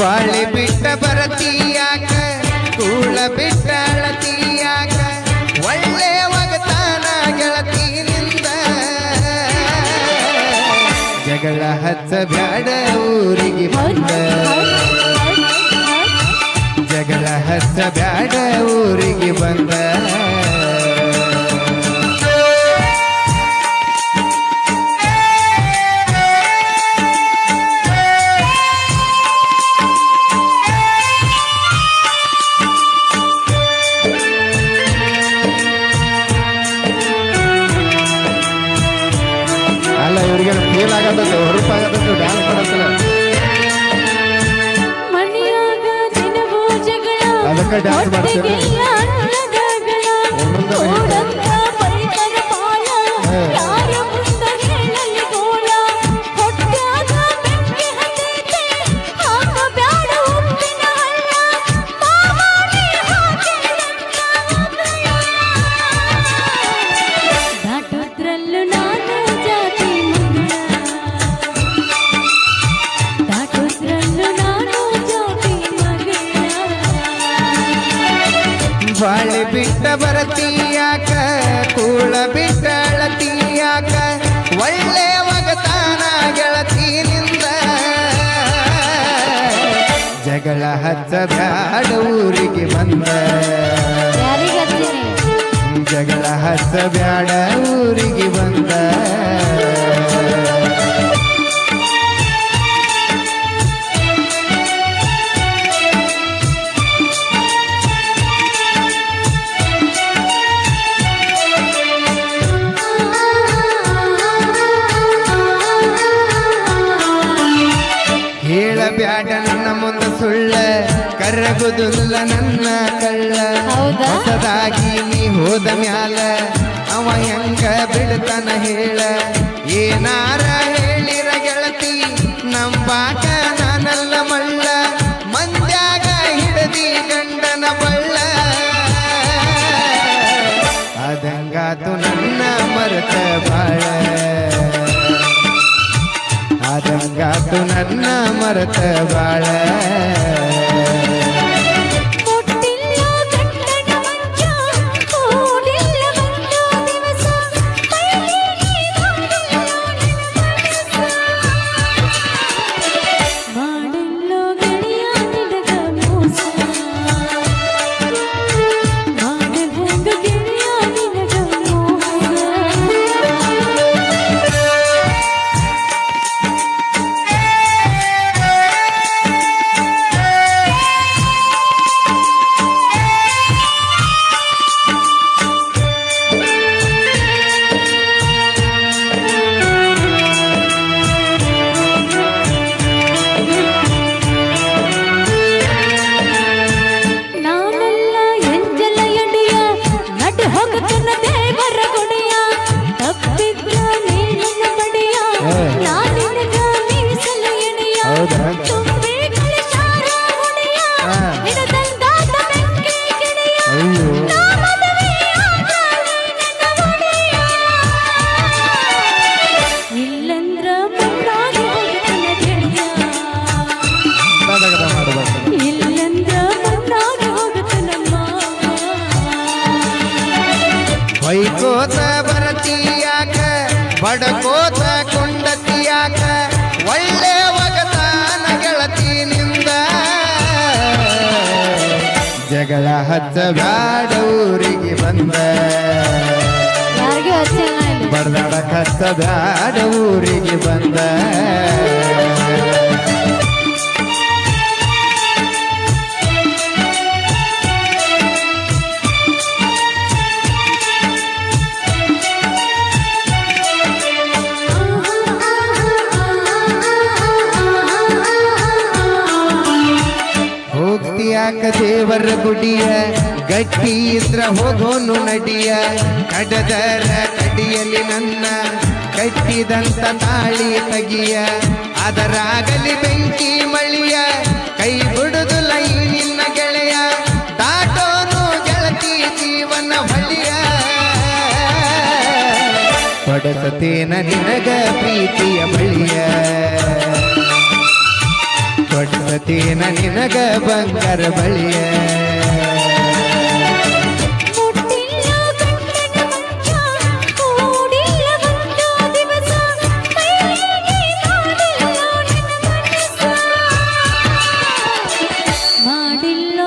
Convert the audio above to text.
ಬಾಳೆ ಬಿಟ್ಟ ಬರತೀಯಾಕ ಕೂಳ ಬಿಟ್ಟ ಅಳತೀಯಾಕ ಒಳ್ಳೆ ಒಗತಾನ ಗೆಳತಿನಿಂದ. ಜಗಳ ಹಚ್ಚ ಬ್ಯಾಡ ಊರಿಗೆ ಬಂದ. ಜಗಳ ಹಚ್ಚ ಬ್ಯಾಡ ಊರಿಗೆ ಬಂದ. ಅಲ್ಲ ಇವ್ರಿಗೆ ಫೇಲ್ ಆಗತ್ತಂತೆ ಹೊರಪಾಗತ್ತಂತೆ ಡ್ಯಾನ್ಸ್ ಮಾಡತ್ತಲ್ಲ ಅದಕ್ಕೆ dance ಮಾಡ್ತೀರ? ಬಾಳೆ ಬಿಟ್ಟ ಬರತೀಯಾಕ ಕೂಳ ಬಿಟ್ಟ ಅಳತೀಯಾಕ ಒಳ್ಳೆ ಮಗತಾನ ಗೆಳತೀನಿಂದ. ಜಗಳ ಹಚ್ಚ ಬ್ಯಾಡ ಊರಿಗೆ ಬಂದ ಜಗಳ ಹಚ್ಚ ಬ್ಯಾಡ ಊರಿಗೆ ಬಂದ. ಕರಗುದಿಲ್ಲ ನನ್ನ ಕಳ್ಳ? ಹೊಸದಾಗಿ ನೀ ಹೋದ ಮ್ಯಾಲ ಅವ ಹೆಂಗ ಬಿಡ್ತಾನ ಹೇಳ. ಏನಾರ ಹೇಳಿರ ಗೆಳತಿ ನಂಬಾಕ ನಾನಲ್ಲ ಮಳ್ಳ. ಮಂದ್ಯಾಗ ಹಿಡದಿ ಗಂಡನ ಬಳ್ಳ. ಅದಂಗಾತು ನನ್ನ ಮರೆತ ಬಾಳ. ಅದಂಗಾತು ನನ್ನ ಮರೆತ ಬಾಳ. ಬಡಕೋತ ಕೊಂಡತಿಯಾಕ ಒಳ್ಳೆ ಒಗತಾನ ಗೆಳತಿನಿಂದ ಜಗಳ ಹಚ್ಚ ಬ್ಯಾಡ ಊರಿಗೆ ಬಂದ. ಯಾರಿಗೂ ಹಚ್ಚಿಲ್ಲ ಇಲ್ಲಿ? ಬಡದಾಡಕ ಹಚ್ಚ ಬ್ಯಾಡ ಊರಿಗೆ ಬಂದ. ದೇವರ ಗುಡಿಯ ಗಟ್ಟಿ ಇದ್ರ ಹೋಗೋನು ನಡಿಯ. ಕಡದರ ಕಡಿಯಲ್ಲಿ ನನ್ನ ಕಟ್ಟಿದಂತ ತಾಳಿ ತಗಿಯ. ಅದರಾಗಲಿ ಬೆಂಕಿ ಮಳಿಯ, ಕೈ ಬಿಡುದಿಲ್ಲ ಈ ನಿನ್ನ ಗೆಳೆಯ. ದಾಟೋನು ಗೆಳತಿ ಜೀವನ ಹೊಳಿಯ ಕೊಡಸತೇನ ನಿನಗ ಪ್ರೀತಿಯ ಬಳಿಯ ಕೊಡಸತೇನ ನಿನಗ ಬಂಗಾರ ಬಳಿಯ ಮುಟ್ಟಿಲ್ಲ ಗಂಡನ ಮಂಚ, ಕೂಡಿಲ್ಲ ಒಂದು ದಿವಸ, ಕೈಗೆ ಮಾಡಿಲ್ಲ